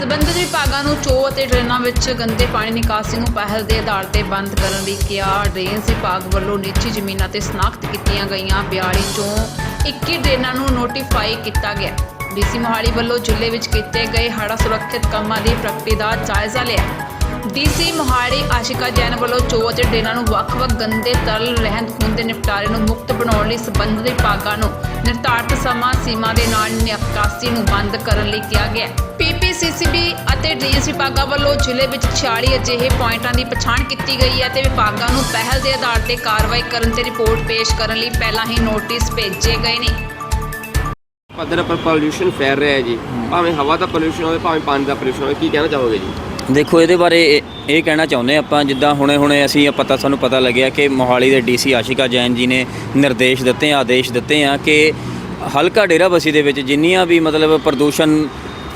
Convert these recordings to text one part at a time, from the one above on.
ਸਬੰਧਿਤ ਵਿਭਾਗਾਂ ਨੂੰ ਚੋ ਅਤੇ ਡਰੇਨਾਂ ਵਿੱਚ ਗੰਦੇ ਪਾਣੀ ਨਿਕਾਸੀ ਨੂੰ ਪਹਿਲ ਦੇ ਆਧਾਰ ਤੇ ਬੰਦ ਕਰਨ ਲਈ ਕਿਹਾ। ਡਰੇਨਸ ਵਿਭਾਗ ਵੱਲੋਂ ਨਿੱਜੀ ਜ਼ਮੀਨਾਂ ਤੇ ਸਨਾਖਤ ਕੀਤੀਆਂ ਗਈਆਂ। 42 ਚੋਂ 21 ਡਰੇਨਾਂ ਨੂੰ ਨੋਟੀਫਾਈ ਕੀਤਾ ਗਿਆ। ਡੀਸੀ ਮੋਹਾਲੀ ਵੱਲੋਂ ਜ਼ਿਲ੍ਹੇ ਵਿੱਚ ਕੀਤੇ ਗਏ ਹੜਾ ਸੁਰੱਖਿਅਤ ਕੰਮਾਂ ਦੀ ਪ੍ਰਗਤੀ ਦਾ ਜਾਇਜ਼ਾ ਲਿਆ। ਡੀਸੀ ਮੋਹਾਲੀ ਆਸ਼ਿਕਾ ਜੈਨ ਵੱਲੋਂ ਚੋ ਅਤੇ ਡਰੇਨਾਂ ਨੂੰ ਵੱਖ-ਵੱਖ ਗੰਦੇ ਤਰਲ ਰਹਿੰਦ ਖੂੰਹਦ ਦੇ ਨਿਪਟਾਰੇ ਨੂੰ ਮੁਕਤ ਬਣਾਉਣ ਲਈ ਸਬੰਧਿਤ ਵਿਭਾਗਾਂ ਨੂੰ ਨਿਰਧਾਰਤ ਸਮਾਂ ਸੀਮਾ ਦੇ ਨਾਲ ਨਿਕਾਸੀ ਨੂੰ ਬੰਦ ਕਰਨ ਲਈ ਕਿਹਾ ਗਿਆ। ਪੀਪੀਸੀਸੀਬੀ ਅਤੇ ਡੀਐਸ ਵਿਭਾਗਾਂ ਵੱਲੋਂ ਜ਼ਿਲ੍ਹੇ ਵਿੱਚ 46 ਅਜਿਹੇ ਪੁਆਇੰਟਾਂ ਦੀ ਪਛਾਣ ਕੀਤੀ ਗਈ ਹੈ ਤੇ ਵਿਭਾਗਾਂ ਨੂੰ ਪਹਿਲ ਦੇ ਆਧਾਰ ਤੇ ਕਾਰਵਾਈ ਕਰਨ ਤੇ ਰਿਪੋਰਟ ਪੇਸ਼ ਕਰਨ ਲਈ ਪਹਿਲਾਂ ਹੀ ਨੋਟਿਸ ਭੇਜੇ ਗਏ ਨੇ। ਪੱਧਰ ਪਰ ਪੋਲੂਸ਼ਨ ਫੈਲ ਰਿਹਾ ਹੈ ਜੀ ਭਾਵੇਂ ਹਵਾ ਦਾ ਪੋਲੂਸ਼ਨ ਹੋਵੇ, ਭਾਵੇਂ ਪਾਣੀ ਦਾ ਪੋਲੂਸ਼ਨ ਹੋਵੇ, ਕੀ ਕਹਿਣਾ ਚਾਹੋਗੇ ਜੀ? ਦੇਖੋ, ਇਹਦੇ ਬਾਰੇ ਇਹ- ਇਹ ਕਹਿਣਾ ਚਾਹੁੰਦੇ ਆਪਾਂ, ਜਿੱਦਾਂ ਹੁਣੇ-ਹੁਣੇ ਅਸੀਂ ਪਤਾ ਸਾਨੂੰ ਪਤਾ ਲੱਗਿਆ ਕਿ ਮੋਹਾਲੀ ਦੇ ਡੀਸੀ ਆਸ਼ਿਕਾ ਜੈਨ ਜੀ ਨੇ ਨਿਰਦੇਸ਼ ਦਿੱਤੇ, ਆਦੇਸ਼ ਦਿੱਤੇ ਆ ਕਿ ਹਲਕਾ ਡੇਰਾਬਸੀ ਦੇ ਵਿੱਚ ਜਿੰਨੀਆਂ ਵੀ ਮਤਲਬ ਪ੍ਰਦੂਸ਼ਣ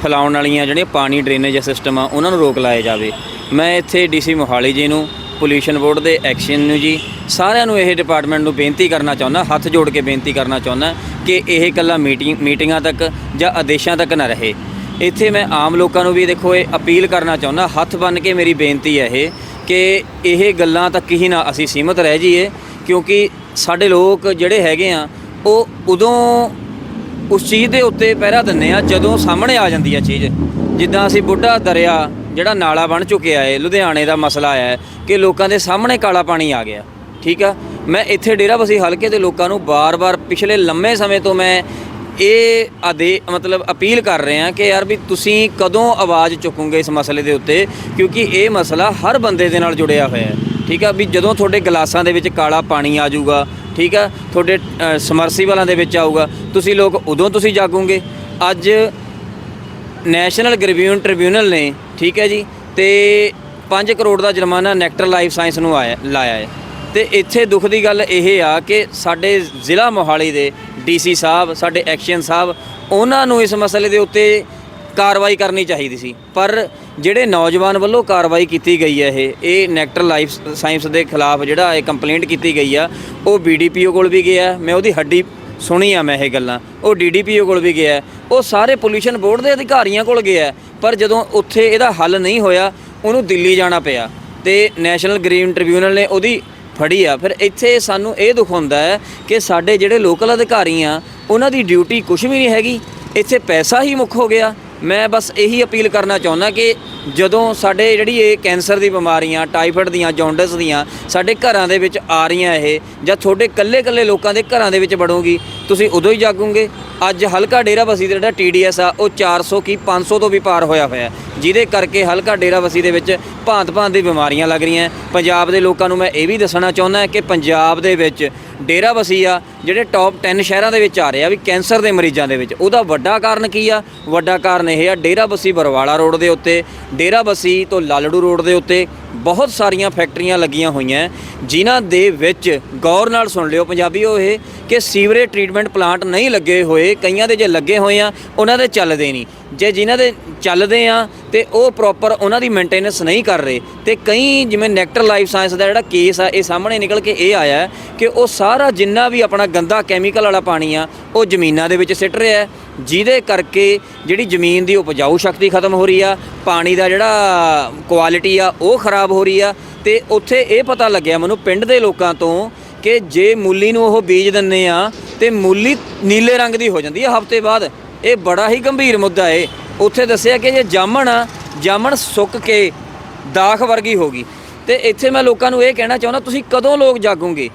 ਫੈਲਾਉਣ ਵਾਲੀਆਂ ਜਿਹੜੀਆਂ ਪਾਣੀ ਡਰੇਨੇਜ ਸਿਸਟਮ ਆ, ਉਹਨਾਂ ਨੂੰ ਰੋਕ ਲਾਇਆ ਜਾਵੇ। ਮੈਂ ਇੱਥੇ ਡੀਸੀ ਮੋਹਾਲੀ ਜੀ ਨੂੰ ਪੋਲੂਸ਼ਨ ਬੋਰਡ ਦੇ ਐਕਸ਼ਨ ਨੂੰ ਜੀ, ਸਾਰਿਆਂ ਨੂੰ ਇਹ ਡਿਪਾਰਟਮੈਂਟ ਨੂੰ ਬੇਨਤੀ ਕਰਨਾ ਚਾਹੁੰਦਾ, ਹੱਥ ਜੋੜ ਕੇ ਬੇਨਤੀ ਕਰਨਾ ਚਾਹੁੰਦਾ ਕਿ ਇਹ ਇਕੱਲਾ ਮੀਟਿੰਗ, ਮੀਟਿੰਗਾਂ ਤੱਕ ਜਾਂ ਆਦੇਸ਼ਾਂ ਤੱਕ ਨਾ ਰਹੇ। ਇੱਥੇ ਮੈਂ ਆਮ ਲੋਕਾਂ ਨੂੰ ਵੀ ਦੇਖੋ ਇਹ ਅਪੀਲ ਕਰਨਾ ਚਾਹੁੰਦਾ, ਹੱਥ ਬੰਨ ਕੇ ਮੇਰੀ ਬੇਨਤੀ ਹੈ ਇਹ, ਕਿ ਇਹ ਗੱਲਾਂ ਤੱਕ ਹੀ ਨਾ ਅਸੀਂ ਸੀਮਤ ਰਹਿ ਜਾਈਏ, ਕਿਉਂਕਿ ਸਾਡੇ ਲੋਕ ਜਿਹੜੇ ਹੈਗੇ ਆ, ਉਹ ਉਦੋਂ ਉਸ ਚੀਜ਼ ਦੇ ਉੱਤੇ ਪਹਿਰਾ ਦਿੰਨੇ ਆ, ਜਦੋਂ ਸਾਹਮਣੇ ਆ ਜਾਂਦੀ ਆ ਚੀਜ਼। ਜਿੱਦਾਂ ਅਸੀਂ ਬੁੱਢਾ ਦਰਿਆ ਜਿਹੜਾ ਨਾਲਾ ਬਣ ਚੁੱਕਿਆ ਹੈ ਲੁਧਿਆਣੇ ਦਾ ਮਸਲਾ ਹੈ ਕਿ ਲੋਕਾਂ ਦੇ ਸਾਹਮਣੇ ਕਾਲਾ ਪਾਣੀ ਆ ਗਿਆ। ਠੀਕ ਆ? ਮੈਂ ਇੱਥੇ ਡੇਰਾਬੱਸੀ ਹਲਕੇ ਦੇ ਲੋਕਾਂ ਨੂੰ ਬਾਰ-ਬਾਰ ਪਿਛਲੇ ਲੰਮੇ ਸਮੇਂ ਤੋਂ ਮੈਂ ਇਹ ਆਦੇ ਮਤਲਬ ਅਪੀਲ ਕਰ ਰਹੇ ਹਾਂ ਕਿ ਯਾਰ ਵੀ ਤੁਸੀਂ ਕਦੋਂ ਆਵਾਜ਼ ਚੁੱਕੋਗੇ ਇਸ ਮਸਲੇ ਦੇ ਉੱਤੇ? ਕਿਉਂਕਿ ਇਹ ਮਸਲਾ ਹਰ ਬੰਦੇ ਦੇ ਨਾਲ ਜੁੜਿਆ ਹੋਇਆ ਹੈ। ਠੀਕ ਆ? ਵੀ ਜਦੋਂ ਤੁਹਾਡੇ ਗਲਾਸਾਂ ਦੇ ਵਿੱਚ ਕਾਲਾ ਪਾਣੀ ਆ ਜਾਊਗਾ, ਠੀਕ ਆ? ਤੁਹਾਡੇ ਸਮਰਸੀਬਲਾਂ ਦੇ ਵਿੱਚ ਆਊਗਾ, ਤੁਸੀਂ ਲੋਕ ਉਦੋਂ ਤੁਸੀਂ ਜਾਗੋਗੇ? ਅੱਜ ਨੈਸ਼ਨਲ ਗ੍ਰਿਵਿਊਨ ਟ੍ਰਿਬਿਊਨਲ ਨੇ, ਠੀਕ ਹੈ ਜੀ, ਤੇ 5 ਕਰੋੜ ਦਾ ਜੁਰਮਾਨਾ ਨੈਕਟਰ ਲਾਈਫ ਸਾਇੰਸ ਨੂੰ ਆਇਆ, ਲਾਇਆ ਹੈ। ਤੇ ਇੱਥੇ ਦੁੱਖ ਦੀ ਗੱਲ ਇਹ ਆ ਕਿ ਸਾਡੇ ਜ਼ਿਲ੍ਹਾ ਮੋਹਾਲੀ ਦੇ ਡੀਸੀ ਸਾਹਿਬ, ਸਾਡੇ ਐਕਸ਼ਨ ਸਾਹਿਬ, ਉਹਨਾਂ ਨੂੰ ਇਸ ਮਸਲੇ ਦੇ ਉੱਤੇ ਕਾਰਵਾਈ ਕਰਨੀ ਚਾਹੀਦੀ ਸੀ। ਪਰ ਜਿਹੜੇ ਨੌਜਵਾਨ ਵੱਲੋਂ ਕਾਰਵਾਈ ਕੀਤੀ ਗਈ ਹੈ ਇਹ ਇਹ ਨੈਕਟਰ ਲਾਈਫ ਸਾਇੰਸ ਦੇ ਖਿਲਾਫ ਜਿਹੜਾ ਇਹ ਕੰਪਲੇਂਟ ਕੀਤੀ ਗਈ ਆ, ਉਹ ਬੀਡੀਪੀਓ ਕੋਲ ਵੀ ਗਿਆ। ਮੈਂ ਉਹਦੀ ਹੱਡੀ ਸੁਣੀ ਆ ਮੈਂ ਇਹ ਗੱਲਾਂ। ਉਹ ਡੀਡੀਪੀਓ ਕੋਲ ਵੀ ਗਿਆ। ਉਹ ਸਾਰੇ ਪੋਲੂਸ਼ਨ ਬੋਰਡ ਦੇ ਅਧਿਕਾਰੀਆਂ ਕੋਲ ਗਿਆ। ਪਰ ਜਦੋਂ ਉੱਥੇ ਇਹਦਾ ਹੱਲ ਨਹੀਂ ਹੋਇਆ, ਉਹਨੂੰ ਦਿੱਲੀ ਜਾਣਾ ਪਿਆ। ਤੇ ਨੈਸ਼ਨਲ ਗ੍ਰੀਨ ਟ੍ਰਿਬਿਊਨਲ ਨੇ ਉਹਦੀ ਫੜੀ ਆ। ਫਿਰ ਇੱਥੇ ਸਾਨੂੰ ਇਹ ਦੁੱਖ ਹੁੰਦਾ ਹੈ ਕਿ ਸਾਡੇ ਜਿਹੜੇ ਲੋਕਲ ਅਧਿਕਾਰੀ ਆ, ਉਹਨਾਂ ਦੀ ਡਿਊਟੀ ਕੁਝ ਵੀ ਨਹੀਂ ਹੈਗੀ। ਇੱਥੇ ਪੈਸਾ ਹੀ ਮੁੱਖ ਹੋ ਗਿਆ। ਮੈਂ ਬਸ ਇਹੀ ਅਪੀਲ ਕਰਨਾ ਚਾਹੁੰਦਾ ਕਿ ਜਦੋਂ ਸਾਡੇ ਜਿਹੜੀ ਇਹ ਕੈਂਸਰ ਦੀ ਬਿਮਾਰੀਆਂ, ਟਾਈਫਾਇਡ ਦੀਆਂ, ਜੌਂਡਿਸ ਦੀਆਂ ਸਾਡੇ ਘਰਾਂ ਦੇ ਵਿੱਚ ਆ ਰਹੀਆਂ ਇਹ ਜਾਂ ਤੁਹਾਡੇ ਕੱਲੇ-ਕੱਲੇ ਲੋਕਾਂ ਦੇ ਘਰਾਂ ਦੇ ਵਿੱਚ ਵੜੋਗੀ, ਤੁਸੀਂ ਉਦੋਂ ਹੀ ਜਾਗੋਗੇ। ਅੱਜ ਹਲਕਾ ਡੇਰਾਬੱਸੀ ਦਾ ਜਿਹੜਾ ਟੀਡੀਐਸ ਆ, ਉਹ 400 ਕੀ 500 ਤੋਂ ਵੀ ਪਾਰ ਹੋਇਆ ਹੋਇਆ ਜਿਹਦੇ ਕਰਕੇ ਹਲਕਾ ਡੇਰਾਬੱਸੀ ਦੇ ਵਿੱਚ ਭਾਂਤ-ਭਾਂਤ ਦੀ ਬਿਮਾਰੀਆਂ ਲੱਗ ਰਹੀਆਂ ਪੰਜਾਬ ਦੇ ਲੋਕਾਂ ਨੂੰ ਮੈਂ ਇਹ ਵੀ ਦੱਸਣਾ ਚਾਹੁੰਦਾ ਕਿ ਪੰਜਾਬ ਦੇ ਵਿੱਚ ਡੇਰਾਬੱਸੀ ਆ, ਜਿਹੜੇ ਟੌਪ 10 ਸ਼ਹਿਰਾਂ ਦੇ ਵਿੱਚ ਆ ਰਹੇ ਆ ਵੀ ਕੈਂਸਰ ਦੇ ਮਰੀਜ਼ਾਂ ਦੇ ਵਿੱਚ। ਉਹਦਾ ਵੱਡਾ ਕਾਰਨ ਕੀ ਆ? ਵੱਡਾ ਕਾਰਨ ਇਹ ਆ ਡੇਰਾਬੱਸੀ ਬਰਵਾਲਾ ਰੋਡ ਦੇ ਉੱਤੇ ਡੇਰਾਬੱਸੀ ਤੋਂ ਲਾਲੜੂ ਰੋਡ ਦੇ ਉੱਤੇ ਬਹੁਤ ਸਾਰੀਆਂ ਫੈਕਟਰੀਆਂ ਲੱਗੀਆਂ ਹੋਈਆਂ। ਜਿਨ੍ਹਾਂ ਦੇ ਵਿੱਚ ਗੌਰ ਨਾਲ ਸੁਣ ਲਿਓ ਪੰਜਾਬੀ ਉਹ ਇਹ ਕਿ ਸੀਵਰੇਜ ਟ੍ਰੀਟਮੈਂਟ ਪਲਾਂਟ ਨਹੀਂ ਲੱਗੇ ਹੋਏ, ਕਈਆਂ ਦੇ ਜੇ ਲੱਗੇ ਹੋਏ ਆ, ਉਹਨਾਂ ਦੇ ਚੱਲਦੇ ਨਹੀਂ। ਜੇ ਜਿਨ੍ਹਾਂ ਦੇ ਚੱਲਦੇ ਆ ਤੇ ਉਹ ਪ੍ਰੋਪਰ ਉਹਨਾਂ ਦੀ ਮੇਨਟੇਨੈਂਸ ਨਹੀਂ ਕਰ ਰਹੇ, ਤੇ ਕਈ ਜਿਵੇਂ ਨੈਕਟਰ ਲਾਈਫ ਸਾਇੰਸ ਦਾ ਜਿਹੜਾ ਕੇਸ ਆ, ਇਹ ਸਾਹਮਣੇ ਨਿਕਲ ਕੇ ਇਹ ਆਇਆ ਕਿ ਉਹ ਸਾਰਾ ਜਿੰਨਾ ਵੀ ਆਪਣਾ ਗੰਦਾ ਕੈਮੀਕਲ ਵਾਲਾ ਪਾਣੀ ਆ, ਉਹ ਜ਼ਮੀਨਾਂ ਦੇ ਵਿੱਚ ਸਿੱਟ ਰਿਹਾ ਹੈ, ਜਿਹਦੇ ਕਰਕੇ ਜਿਹੜੀ ਜ਼ਮੀਨ ਦੀ ਉਪਜਾਊ ਸ਼ਕਤੀ ਖਤਮ ਹੋ ਰਹੀ ਆ, ਪਾਣੀ ਦਾ ਜਿਹੜਾ ਕੁਆਲਿਟੀ ਆ, ਉਹ ਖਰਾਬ ਹੋ ਰਹੀ ਆ, ਤੇ ਉੱਥੇ ਇਹ ਪਤਾ ਲੱਗਿਆ ਮੈਨੂੰ ਪਿੰਡ ਦੇ ਲੋਕਾਂ ਤੋਂ ਕਿ ਜੇ ਮੂਲੀ ਨੂੰ ਉਹ ਬੀਜ ਦਿੰਨੇ ਆ, ਤੇ ਮੂਲੀ ਨੀਲੇ ਰੰਗ ਦੀ ਹੋ ਜਾਂਦੀ ਹੈ ਹਫ਼ਤੇ ਬਾਅਦ। ਇਹ ਬੜਾ ਹੀ ਗੰਭੀਰ ਮੁੱਦਾ ਏ। ਉੱਥੇ ਦੱਸਿਆ ਕਿ ਜੇ ਜਾਮਣ ਆ, ਜਾਮਣ ਸੁੱਕ ਕੇ ਦਾਖ ਵਰਗੀ ਹੋ ਗਈ। ਤੇ ਇੱਥੇ ਮੈਂ ਲੋਕਾਂ ਨੂੰ ਇਹ ਕਹਿਣਾ ਚਾਹੁੰਦਾ, ਤੁਸੀਂ ਕਦੋਂ ਲੋਕ ਜਾਗੋਗੇ?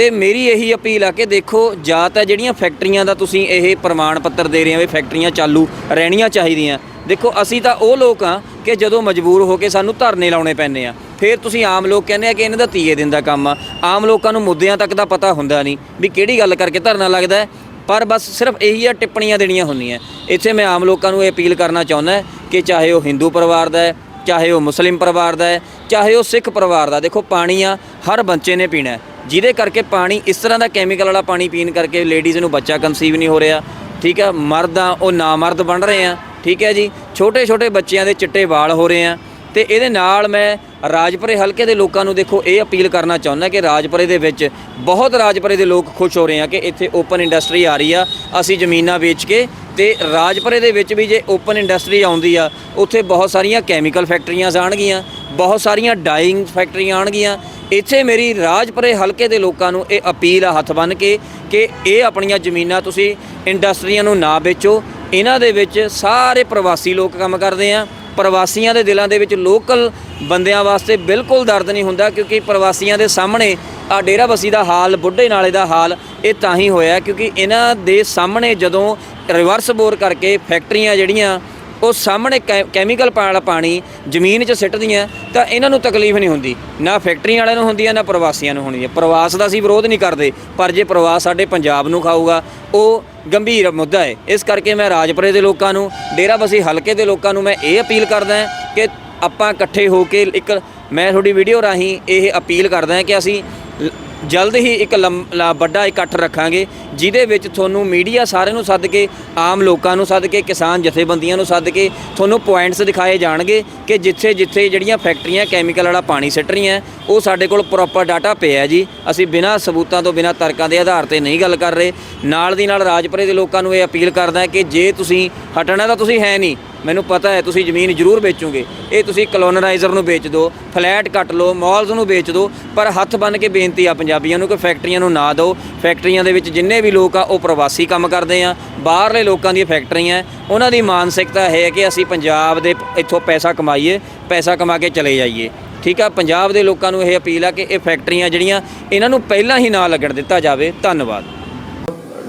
ਤੇ ਮੇਰੀ ਇਹੀ ਅਪੀਲ ਆ ਕਿ ਦੇਖੋ, ਜਾਂ ਤਾਂ ਜਿਹੜੀਆਂ ਫੈਕਟਰੀਆਂ ਦਾ ਤੁਸੀਂ ਇਹ ਪ੍ਰਮਾਣ ਪੱਤਰ ਦੇ ਰਹੇ ਹੋ ਵੀ ਫੈਕਟਰੀਆਂ ਚਾਲੂ ਰਹਿਣੀਆਂ ਚਾਹੀਦੀਆਂ। ਦੇਖੋ, ਅਸੀਂ ਤਾਂ ਉਹ ਲੋਕ ਆ ਕਿ ਜਦੋਂ ਮਜਬੂਰ ਹੋ ਕੇ ਸਾਨੂੰ ਧਰਨੇ ਲਾਉਣੇ ਪੈਂਦੇ ਆ। ਫਿਰ ਤੁਸੀਂ ਆਮ ਲੋਕ ਕਹਿੰਦੇ ਆ ਕਿ ਇਹਨਾਂ ਦਾ ਤੀਏ ਦਿਨ ਦਾ ਕੰਮ ਆ। ਆਮ ਲੋਕਾਂ ਨੂੰ ਮੁੱਦਿਆਂ ਤੱਕ ਦਾ ਪਤਾ ਹੁੰਦਾ ਨਹੀਂ ਵੀ ਕਿਹੜੀ ਗੱਲ ਕਰਕੇ ਧਰਨਾ ਲੱਗਦਾ ਪਰ ਬਸ ਸਿਰਫ ਇਹੀ ਆ, ਟਿੱਪਣੀਆਂ ਦੇਣੀਆਂ ਹੁੰਦੀਆਂ। ਇੱਥੇ ਮੈਂ ਆਮ ਲੋਕਾਂ ਨੂੰ ਇਹ ਅਪੀਲ ਕਰਨਾ ਚਾਹੁੰਦਾ ਕਿ ਚਾਹੇ ਉਹ ਹਿੰਦੂ ਪਰਿਵਾਰ ਦਾ ਹੈ, ਚਾਹੇ ਉਹ ਮੁਸਲਿਮ ਪਰਿਵਾਰ ਦਾ ਹੈ, ਚਾਹੇ ਉਹ ਸਿੱਖ ਪਰਿਵਾਰ ਦਾ। ਦੇਖੋ, ਪਾਣੀ ਆ, ਹਰ ਬੱਚੇ ਨੇ ਪੀਣਾ ਜਿਹਦੇ ਕਰਕੇ ਪਾਣੀ, ਇਸ ਤਰ੍ਹਾਂ ਦਾ ਕੈਮੀਕਲ ਵਾਲਾ ਪਾਣੀ ਪੀਣ ਕਰਕੇ ਲੇਡੀਜ਼ ਨੂੰ ਬੱਚਾ ਕਨਸੀਵ ਨਹੀਂ ਹੋ ਰਿਹਾ। ਠੀਕ ਹੈ ਮਰਦ ਆ ਉਹ ਨਾ ਮਰਦ ਬਣ ਰਹੇ ਆ। ਠੀਕ ਹੈ ਜੀ ਛੋਟੇ ਛੋਟੇ ਬੱਚਿਆਂ ਦੇ ਚਿੱਟੇ ਵਾਲ ਹੋ ਰਹੇ ਆ। ਤੇ ਇਹਦੇ ਨਾਲ ਮੈਂ ਰਾਜਪੁਰੇ ਹਲਕੇ ਦੇ ਲੋਕਾਂ ਨੂੰ ਦੇਖੋ ਇਹ ਅਪੀਲ ਕਰਨਾ ਚਾਹੁੰਦਾ ਕਿ ਰਾਜਪੁਰੇ ਦੇ ਵਿੱਚ ਬਹੁਤ ਰਾਜਪੁਰੇ ਦੇ ਲੋਕ ਖੁਸ਼ ਹੋ ਰਹੇ ਆ ਕਿ ਇੱਥੇ ਓਪਨ ਇੰਡਸਟਰੀ ਆ ਰਹੀ ਆ, ਅਸੀਂ ਜ਼ਮੀਨਾਂ ਵੇਚ ਕੇ ਤੇ ਰਾਜਪੁਰੇ ਦੇ ਵਿੱਚ ਵੀ ਜੇ ਓਪਨ ਇੰਡਸਟਰੀ ਆਉਂਦੀ ਆ, ਉੱਥੇ ਬਹੁਤ ਸਾਰੀਆਂ ਕੈਮੀਕਲ ਫੈਕਟਰੀਆਂ ਆਣਗੀਆਂ ਬਹੁਤ ਸਾਰੀਆਂ ਡਾਈਇੰਗ ਫੈਕਟਰੀਆਂ ਆਣਗੀਆਂ ਇੱਥੇ ਮੇਰੀ ਰਾਜਪੁਰੇ ਹਲਕੇ ਦੇ ਲੋਕਾਂ ਨੂੰ ਇਹ ਅਪੀਲ ਆ ਹੱਥ ਬੰਨ ਕੇ ਕਿ ਇਹ ਆਪਣੀਆਂ ਜ਼ਮੀਨਾਂ ਤੁਸੀਂ ਇੰਡਸਟਰੀਆਂ ਨੂੰ ਨਾ ਵੇਚੋ। ਇਹਨਾਂ ਦੇ ਵਿੱਚ ਸਾਰੇ ਪ੍ਰਵਾਸੀ ਲੋਕ ਕੰਮ ਕਰਦੇ ਆ। ਪ੍ਰਵਾਸੀਆਂ ਦੇ ਦਿਲਾਂ ਦੇ ਵਿੱਚ ਲੋਕਲ ਬੰਦਿਆਂ ਵਾਸਤੇ ਬਿਲਕੁਲ ਦਰਦ ਨਹੀਂ ਹੁੰਦਾ ਕਿਉਂਕਿ ਪ੍ਰਵਾਸੀਆਂ ਦੇ ਸਾਹਮਣੇ ਆ ਡੇਰਾ ਬਸੀ ਦਾ ਹਾਲ, ਬੁੱਢੇ ਨਾਲੇ ਦਾ ਹਾਲ, ਇਹ ਤਾਂ ਹੀ ਹੋਇਆ ਕਿਉਂਕਿ ਇਹਨਾਂ ਦੇ ਸਾਹਮਣੇ ਜਦੋਂ ਰਿਵਰਸ ਬੋਰ ਕਰਕੇ ਫੈਕਟਰੀਆਂ ਜਿਹੜੀਆਂ ਉਹ ਸਾਹਮਣੇ ਕੈ- ਕੈਮੀਕਲ ਪਾਣ ਵਾਲਾ ਪਾਣੀ ਜ਼ਮੀਨ 'ਚ ਸਿੱਟਦੀਆਂ, ਤਾਂ ਇਹਨਾਂ ਨੂੰ ਤਕਲੀਫ ਨਹੀਂ ਹੁੰਦੀ। ਨਾ ਫੈਕਟਰੀਆਂ ਵਾਲਿਆਂ ਨੂੰ ਹੁੰਦੀ ਹੈ ਨਾ ਪ੍ਰਵਾਸੀਆਂ ਨੂੰ ਹੁੰਦੀ ਹੈ ਪ੍ਰਵਾਸ ਦਾ ਅਸੀਂ ਵਿਰੋਧ ਨਹੀਂ ਕਰਦੇ, ਪਰ ਜੇ ਪ੍ਰਵਾਸ ਸਾਡੇ ਪੰਜਾਬ ਨੂੰ ਖਾਊਗਾ, ਉਹ ਗੰਭੀਰ ਮੁੱਦਾ ਹੈ। ਇਸ ਕਰਕੇ ਮੈਂ ਰਾਜਪੁਰੇ ਦੇ ਲੋਕਾਂ ਨੂੰ, ਡੇਰਾਬਸੀ ਹਲਕੇ ਦੇ ਲੋਕਾਂ ਨੂੰ ਮੈਂ ਇਹ ਅਪੀਲ ਕਰਦਾ ਕਿ ਆਪਾਂ ਇਕੱਠੇ ਹੋ ਕੇ ਇੱਕ, ਮੈਂ ਤੁਹਾਡੀ ਵੀਡੀਓ ਰਾਹੀਂ ਇਹ ਅਪੀਲ ਕਰਦਾ ਕਿ ਅਸੀਂ ਲ- ਜਲਦ ਹੀ ਇੱਕ ਲੰਮ- ਲਾ- ਵੱਡਾ ਇਕੱਠ ਰੱਖਾਂਗੇ, ਜਿਹਦੇ ਵਿੱਚ ਤੁਹਾਨੂੰ ਮੀਡੀਆ ਸਾਰਿਆਂ ਨੂੰ ਸੱਦ ਕੇ, ਆਮ ਲੋਕਾਂ ਨੂੰ ਸੱਦ ਕੇ, ਕਿਸਾਨ ਜਥੇਬੰਦੀਆਂ ਨੂੰ ਸੱਦ ਕੇ, ਤੁਹਾਨੂੰ ਪੁਆਇੰਟਸ ਦਿਖਾਏ ਜਾਣਗੇ ਕਿ ਜਿੱਥੇ ਜਿੱਥੇ ਜਿਹੜੀਆਂ ਫੈਕਟਰੀਆਂ, ਕੈਮੀਕਲ ਵਾਲਾ ਪਾਣੀ ਸਿੱਟ ਰਹੀਆਂ, ਉਹ ਸਾਡੇ ਕੋਲ ਪ੍ਰੋਪਰ ਡਾਟਾ ਪਿਆ ਜੀ। ਅਸੀਂ ਬਿਨਾਂ ਸਬੂਤਾਂ ਤੋਂ, ਬਿਨਾਂ ਤਰਕਾਂ ਦੇ ਆਧਾਰ ਤੇ ਨਹੀਂ ਗੱਲ ਕਰ ਰਹੇ। ਨਾਲ ਦੀ ਨਾਲ ਰਾਜਪੁਰੇ ਦੇ ਲੋਕਾਂ ਨੂੰ ਇਹ ਅਪੀਲ ਕਰਦਾ ਕਿ ਜੇ ਤੁਸੀਂ ਹਟਣਾ ਤਾਂ ਤੁਸੀਂ ਹੈ ਨਹੀਂ। ਮੈਨੂੰ ਪਤਾ ਹੈ, ਤੁਸੀਂ ਜ਼ਮੀਨ ਜ਼ਰੂਰ ਵੇਚੋਗੇ। ਇਹ ਤੁਸੀਂ ਕਲੋਨਰਾਈਜ਼ਰ ਨੂੰ ਵੇਚ ਦਿਓ, ਫਲੈਟ ਕੱਟ ਲਓ ਮਾਲਸ ਨੂੰ ਵੇਚ ਦਿਓ, ਪਰ ਹੱਥ ਬੰਨ ਕੇ ਬੇਨਤੀ ਆ ਪੰਜਾਬੀਆਂ ਨੂੰ ਕਿ ਫੈਕਟਰੀਆਂ ਨੂੰ ਨਾ ਦਿਓ। ਫੈਕਟਰੀਆਂ ਦੇ ਵਿੱਚ ਜਿੰਨੇ ਵੀ ਲੋਕ ਆ, ਉਹ ਪ੍ਰਵਾਸੀ ਕੰਮ ਕਰਦੇ ਆ। ਬਾਹਰਲੇ ਲੋਕਾਂ ਦੀਆਂ ਫੈਕਟਰੀਆਂ ਉਹਨਾਂ ਦੀ ਮਾਨਸਿਕਤਾ ਹੈ ਕਿ ਅਸੀਂ ਪੰਜਾਬ ਦੇ ਇੱਥੋਂ ਪੈਸਾ ਕਮਾਈਏ, ਪੈਸਾ ਕਮਾ ਕੇ ਚਲੇ ਜਾਈਏ। ਠੀਕ ਆ? ਪੰਜਾਬ ਦੇ ਲੋਕਾਂ ਨੂੰ ਇਹ ਅਪੀਲ ਆ ਕਿ ਇਹ ਫੈਕਟਰੀਆਂ ਜਿਹੜੀਆਂ, ਇਹਨਾਂ ਨੂੰ ਪਹਿਲਾਂ ਹੀ ਨਾ ਲੱਗਣ ਦਿੱਤਾ ਜਾਵੇ। ਧੰਨਵਾਦ।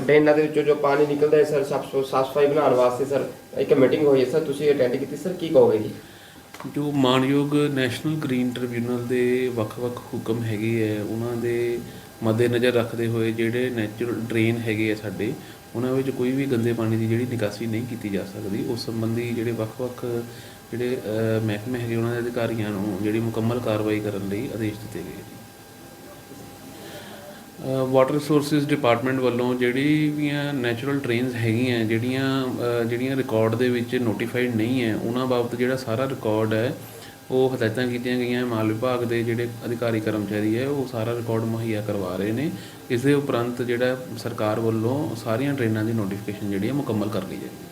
ਡਰੇਨਾਂ ਦੇ ਵਿੱਚੋਂ ਜੋ ਪਾਣੀ ਨਿਕਲਦਾ ਹੈ, ਸਰ ਸਾਫ਼ ਸਾਫ਼ ਸਫ਼ਾਈ ਬਣਾਉਣ ਵਾਸਤੇ, ਸਰ, ਇੱਕ ਮੀਟਿੰਗ ਹੋਈ ਹੈ, ਸਰ, ਤੁਸੀਂ ਅਟੈਂਡ ਕੀਤੀ, ਸਰ, ਕੀ ਕਹੋਗੇ ਜੀ? ਜੋ ਮਾਨਯੋਗ ਨੈਸ਼ਨਲ ਗ੍ਰੀਨ ਟ੍ਰਿਬਿਊਨਲ ਦੇ ਵੱਖ-ਵੱਖ ਹੁਕਮ ਹੈਗੇ ਹੈ ਉਹਨਾਂ ਦੇ ਮੱਦੇਨਜ਼ਰ ਰੱਖਦੇ ਹੋਏ ਜਿਹੜੇ ਨੈਚੁਰਲ ਡਰੇਨ ਹੈਗੇ ਆ ਸਾਡੇ, ਉਹਨਾਂ ਵਿੱਚ ਕੋਈ ਵੀ ਗੰਦੇ ਪਾਣੀ ਦੀ ਜਿਹੜੀ ਨਿਕਾਸੀ ਨਹੀਂ ਕੀਤੀ ਜਾ ਸਕਦੀ। ਉਸ ਸੰਬੰਧੀ ਜਿਹੜੇ ਵੱਖ-ਵੱਖ ਜਿਹੜੇ ਮਹਿਕਮੇ ਹੈਗੇ ਉਹਨਾਂ ਦੇ ਅਧਿਕਾਰੀਆਂ ਨੂੰ ਜਿਹੜੀ ਮੁਕੰਮਲ ਕਾਰਵਾਈ ਕਰਨ ਲਈ ਆਦੇਸ਼ ਦਿੱਤੇ ਗਏ ਜੀ ਵਾਟਰ ਰਿਸੋਰਸਿਸ ਡਿਪਾਰਟਮੈਂਟ ਵੱਲੋਂ ਜਿਹੜੀ ਵੀਆਂ ਨੈਚੁਰਲ ਡਰੇਨਸ ਹੈਗੀਆਂ, ਜਿਹੜੀਆਂ ਜਿਹੜੀਆਂ ਰਿਕਾਰਡ ਦੇ ਵਿੱਚ ਨੋਟੀਫਾਈਡ ਨਹੀਂ ਹੈ, ਉਹਨਾਂ ਬਾਬਤ ਜਿਹੜਾ ਸਾਰਾ ਰਿਕਾਰਡ ਹੈ, ਉਹ ਹਦਾਇਤਾਂ ਕੀਤੀਆਂ ਗਈਆਂ। ਮਾਲ ਵਿਭਾਗ ਦੇ ਜਿਹੜੇ ਅਧਿਕਾਰੀ, ਕਰਮਚਾਰੀ ਹੈ, ਉਹ ਸਾਰਾ ਰਿਕਾਰਡ ਮੁਹੱਈਆ ਕਰਵਾ ਰਹੇ ਨੇ। ਇਸ ਦੇ ਉਪਰੰਤ ਜਿਹੜਾ ਸਰਕਾਰ ਵੱਲੋਂ ਸਾਰੀਆਂ ਡਰੇਨਾਂ ਦੀ ਨੋਟੀਫਿਕੇਸ਼ਨ ਜਿਹੜੀ ਹੈ ਮੁਕੰਮਲ ਕਰ ਲਈ ਜਾਏਗੀ।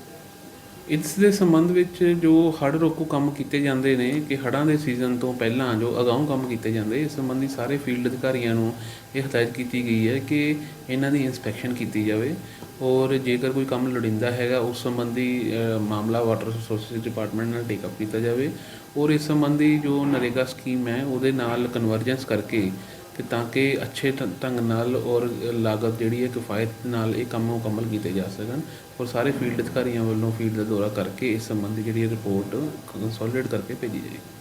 ਇਸ ਦੇ ਸੰਬੰਧ ਵਿੱਚ ਜੋ ਹੜ੍ਹ ਰੋਕੂ ਕੰਮ ਕੀਤੇ ਜਾਂਦੇ ਨੇ, ਕਿ ਹੜ੍ਹਾਂ ਦੇ ਸੀਜ਼ਨ ਤੋਂ ਪਹਿਲਾਂ ਜੋ ਅਗਾਊਂ ਕੰਮ ਕੀਤੇ ਜਾਂਦੇ, ਇਸ ਸੰਬੰਧੀ ਸਾਰੇ ਫੀਲਡ ਅਧਿਕਾਰੀਆਂ ਨੂੰ ਇਹ ਹਦਾਇਤ ਕੀਤੀ ਗਈ ਹੈ ਕਿ ਇਹਨਾਂ ਦੀ ਇਨਸਪੈਕਸ਼ਨ ਕੀਤੀ ਜਾਵੇ। ਔਰ ਜੇਕਰ ਕੋਈ ਕੰਮ ਲੋੜੀਂਦਾ ਹੈਗਾ, ਉਸ ਸੰਬੰਧੀ ਮਾਮਲਾ ਵਾਟਰ ਰਿਸੋਰਸਿਸ ਡਿਪਾਰਟਮੈਂਟ ਨਾਲ ਟੇਕ ਅਪ ਕੀਤਾ ਜਾਵੇ। ਔਰ ਇਸ ਸੰਬੰਧੀ ਜੋ ਨਰੇਗਾ ਸਕੀਮ ਹੈ, ਉਹਦੇ ਨਾਲ ਕਨਵਰਜੈਂਸ ਕਰਕੇ ਕਿ ਤਾਂ ਕਿ ਅੱਛੇ ਢ- ਢੰਗ ਨਾਲ ਔਰ ਲਾਗਤ ਜਿਹੜੀ ਹੈ, ਕਿਫਾਇਤ ਨਾਲ ਇਹ ਕੰਮ ਮੁਕੰਮਲ ਕੀਤੇ ਜਾ ਸਕਣ ਔਰ ਸਾਰੇ ਫੀਲਡ ਅਧਿਕਾਰੀਆਂ ਵੱਲੋਂ ਫੀਲਡ ਦਾ ਦੌਰਾ ਕਰਕੇ ਇਸ ਸੰਬੰਧੀ ਜਿਹੜੀ ਰਿਪੋਰਟ ਕੰਸੋਲੀਡੇਟ ਕਰਕੇ ਭੇਜੀ ਜਾਏਗੀ।